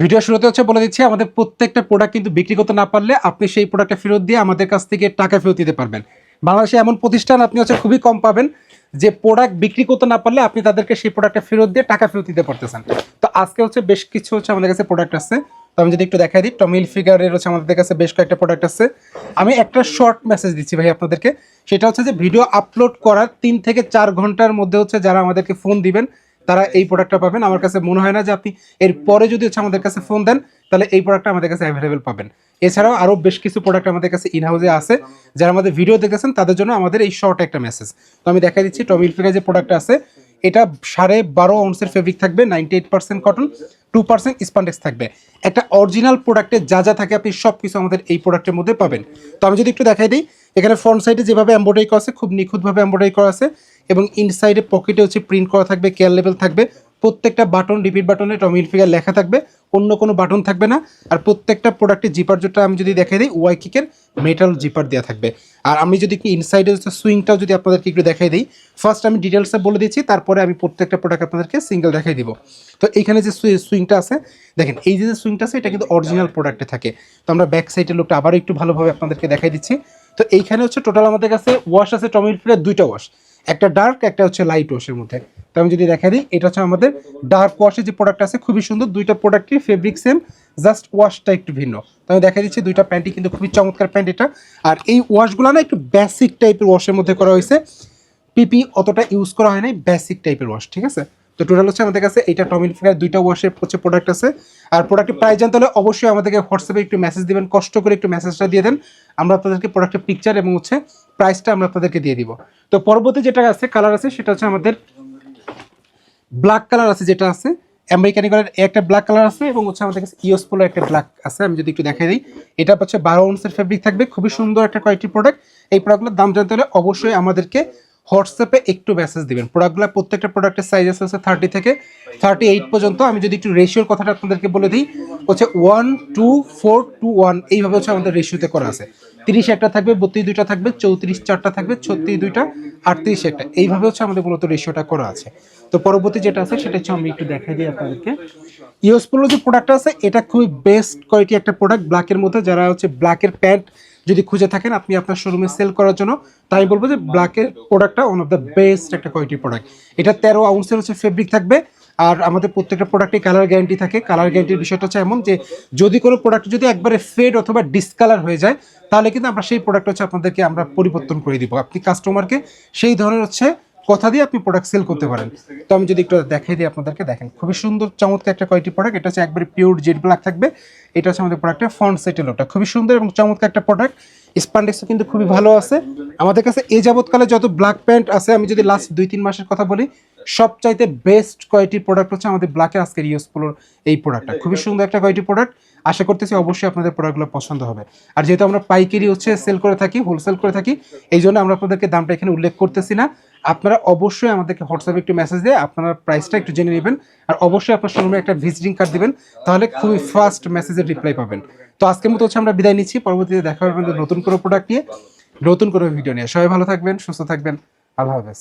Video শুরুতে হচ্ছে বলে দিচ্ছি, আমাদের প্রত্যেকটা প্রোডাক্ট কিন্তু বিক্রি করতে না পারলে আপনি সেই প্রোডাক্টটা ফেরত দিয়ে আমাদের কাছ থেকে টাকা ফেরত দিতে পারবেন। বাংলাদেশে এমন প্রতিষ্ঠান আপনি হচ্ছে খুবই কম পাবেন, যে প্রোডাক্ট বিক্রি করতে না পারলে আপনি তাদেরকে সেই প্রোডাক্টটা ফেরত দিয়ে টাকা ফেরত দিতে পারতেছেন। তো আজকে হচ্ছে বেশ কিছু হচ্ছে আমাদের কাছে প্রোডাক্ট আছে। তো আমি যদি একটু দেখাই দিই টমিল ফিগারের হচ্ছে আমাদের কাছে বেশ কয়েকটা প্রোডাক্ট আছে। আমি একটা শর্ট মেসেজ দিচ্ছি ভাই আপনাদেরকে, সেটা হচ্ছে যে ভিডিও আপলোড করার তিন থেকে চার ঘণ্টার মধ্যে হচ্ছে যারা আমাদেরকে ফোন দিবেন তারা এই প্রোডাক্টটা পাবেন। আমার কাছে মনে হয় না যে আপনি এর পরে যদি হচ্ছে আমাদের কাছে ফোন দেন, তাহলে এই প্রোডাক্টটা আমাদের কাছে অ্যাভেলেবেল পাবেন। এছাড়াও আরও বেশ কিছু প্রোডাক্ট আমাদের কাছে ইন হাউসে আছে। যারা আমাদের ভিডিও দেখেছেন তাদের জন্য আমাদের এই শর্ট একটা মেসেজ তো আমি দেখাই দিচ্ছি টমিল ফিগার যে প্রোডাক্টটা আছে, এটা সাড়ে বারো আউন্সের ফেব্রিক থাকবে ninety eight percent cotton two percent spandex থাকবে। একটা অরিজিনাল প্রোডাক্টে যা যা থাকে আপনি সব কিছু আমাদের এই প্রোডাক্টের মধ্যে পাবেন। তো আমি যদি একটু দেখাই দিই, এখানে ফ্রন্ট সাইডে যেভাবে এম্ব্রয়ডারি করা আছে, খুব নিখুঁতভাবে এম্ব্রয়ডারি করা আছে। এবং ইনসাইডে পকেটে হচ্ছে প্রিন্ট করা থাকবে কেয়ার লেভেল থাকবে, প্রত্যেকটা বাটন রিপিট বাটনে টমিল ফিগার লেখা থাকবে, অন্য কোনো বাটন থাকবে না। আর প্রত্যেকটা প্রোডাক্টের জিপার যেটা আমি যদি দেখাই দিই ওয়াই কিকের মেটাল জিপার দেওয়া থাকবে। আর আমি যদি কি ইনসাইডে সুইংটাও যদি আপনাদেরকে একটু দেখাই দিই ফার্স্ট আমি ডিটেলসে বলে দিচ্ছি, তারপরে আমি প্রত্যেকটা প্রোডাক্ট আপনাদেরকে সিঙ্গেল দেখাই দিব। তো এইখানে যে সুইংটা আছে, দেখেন, এই যে সুইংটা আছে, এটা কিন্তু অরিজিনাল প্রোডাক্টে থাকে। তো আমরা ব্যাক সাইডের লোকটা আবারও একটু ভালোভাবে আপনাদেরকে দেখাই দিচ্ছি। তো এইখানে হচ্ছে টোটাল আমাদের কাছে ওয়াশ আছে টমিল ফিগার দুইটা ওয়াশ একটা ডার্ক একটা হচ্ছে লাইট ওয়াশের মধ্যে। তো আমি যদি দেখা দিই, এটা হচ্ছে আমাদের ডার্ক ওয়াশের যে প্রোডাক্ট আছে, খুবই সুন্দর। দুইটা প্রোডাক্টই ফেব্রিক সেম জাস্ট ওয়াশটা একটু ভিন্ন। তো আমি দেখা দিচ্ছি, দুইটা প্যান্টই কিন্তু খুবই চমৎকার প্যান্ট এটা। আর এই ওয়াশগুলো না একটু বেসিক টাইপের ওয়াশের মধ্যে করা হয়েছে। পিপি অতটা ইউজ করা হয় নাই বেসিক টাইপের ওয়াশ ঠিক আছে? তো টোটাল হচ্ছে আমাদের কাছে এইটা টমিল ফিগার দুইটা ওয়াশের হচ্ছে প্রোডাক্ট আছে। আর প্রোডাক্টের প্রাইস জানতে হলে অবশ্যই আমাদেরকে হোয়াটসঅ্যাপে একটু মেসেজ দিবেন, কষ্ট করে একটু মেসেজটা দিয়ে দেন। আমরা আপনাদেরকে প্রোডাক্টের পিকচার এবং হচ্ছে প্রাইসটা আমরা আপনাদেরকে দিয়ে দিব। তো পরবর্তী যেটা আছে কালার আছে, সেটা হচ্ছে আমাদের ব্ল্যাক কালার আছে যেটা আছে। আমেরিকানি কালার একটা ব্ল্যাক কালার আছে এবং হচ্ছে আমাদের কাছে ইউএস পোলো একটা ব্ল্যাক আছে, আমি যদি একটু দেখাই দিই। এটা হচ্ছে বারো আউন্সের ফেব্রিক থাকবে, খুবই সুন্দর একটা কোয়ালিটি প্রোডাক্ট এই প্রোডাক্টগুলোর দাম জানতে হলে অবশ্যই আমাদেরকে হোয়াটসঅ্যাপে একটু মেসেজ দিবেন। প্রোডাক্টগুলো প্রত্যেকটা প্রোডাক্টের সাইজ আছে হচ্ছে থার্টি থেকে থার্টি এইট পর্যন্ত। আমি যদি একটু রেশিওর কথাটা আপনাদেরকে বলে দিই, হচ্ছে one two four two one এইভাবে হচ্ছে আমাদের রেশিওতে করা আছে। তিরিশ একটা থাকবে, বত্রিশ দুইটা থাকবে, চৌত্রিশ চারটা থাকবে, ছত্রিশ দুইটা, আটত্রিশ একটা। এইভাবে হচ্ছে আমাদের মূলত রেশিওটা করা আছে। তো পরবর্তী যেটা আছে, সেটা হচ্ছে আমি একটু দেখাই দিই আপনাদেরকে। ইউএসপোলোর যে প্রোডাক্টটা আছে, এটা খুবই বেস্ট কোয়ালিটি একটা প্রোডাক্ট ব্ল্যাকের মধ্যে। যারা হচ্ছে ব্ল্যাকের প্যান্ট যদি খুঁজে থাকেন, আপনি আপনার শোরুমে সেল করার জন্য, তাই বলব যে ব্ল্যাকের প্রোডাক্টটা ওয়ান অফ দ্য বেস্ট একটা কোয়ালিটির প্রোডাক্ট এটা তেরো আউন্সের হচ্ছে ফেব্রিক থাকবে। আর আমাদের প্রত্যেকটা প্রোডাক্টে কালার গ্যারান্টি থাকে। কালার গ্যারান্টির বিষয়টা হচ্ছে এমন যে, যদি কোনো প্রোডাক্ট যদি একবারে ফেড অথবা ডিসকালার হয়ে যায়, তাহলে কিন্তু আমরা সেই প্রোডাক্ট হচ্ছে আপনাদেরকে আমরা পরিবর্তন করে দিব। আপনি কাস্টমারকে সেই ধরনের হচ্ছে কথা দিয়ে আপনি প্রোডাক্ট সেল করতে পারেন। তো আমি যদি একটু দেখাই দিই আপনাদেরকে, দেখেন, খুবই সুন্দর, চমৎকার একটা কোয়ালিটি প্রোডাক্ট এটা হচ্ছে একবারে পিওর জেড ব্ল্যাক থাকবে। এটা হচ্ছে আমাদের প্রোডাক্টের ফ্রন্ট সেটেল ওটা খুবই সুন্দর এবং চমৎকার একটা প্রোডাক্ট স্পান্ডেক্সও কিন্তু খুবই ভালো আছে। আমাদের কাছে এই যাবৎকালে যত ব্ল্যাক প্যান্ট আছে, আমি যদি লাস্ট দুই তিন মাসের কথা বলি সবচাইতে বেস্ট কোয়ালিটির প্রোডাক্ট হচ্ছে আমাদের ব্ল্যাকের আজকের ইউজফুলোর এই প্রোডাক্টটা খুবই সুন্দর একটা কোয়ালিটি প্রোডাক্ট আশা করতেছি অবশ্যই আপনাদের প্রোডাক্টগুলো পছন্দ হবে। আর যেহেতু আমরা পাইকারি হচ্ছে সেল করে থাকি হোলসেল করে থাকি এই জন্য আমরা আপনাদেরকে দামটা এখানে উল্লেখ করতেছি না। আপনারা অবশ্যই আমাদেরকে হোয়াটসঅ্যাপে একটু মেসেজ দিয়ে আপনারা প্রাইসটা একটু জেনে নেবেন আর অবশ্যই আপনার শোরুমে একটা ভিজিটিং কার্ড দিবেন তাহলে খুবই ফাস্ট মেসেজের রিপ্লাই পাবেন। তো আজকের মতো হচ্ছে আমরা বিদায় নিচ্ছি পরবর্তীতে দেখা হবে নতুন কোনো প্রোডাক্ট নিয়ে নতুন কোনো ভিডিও নিয়ে। সবাই ভালো থাকবেন সুস্থ থাকবেন আল্লাহ হাফেজ।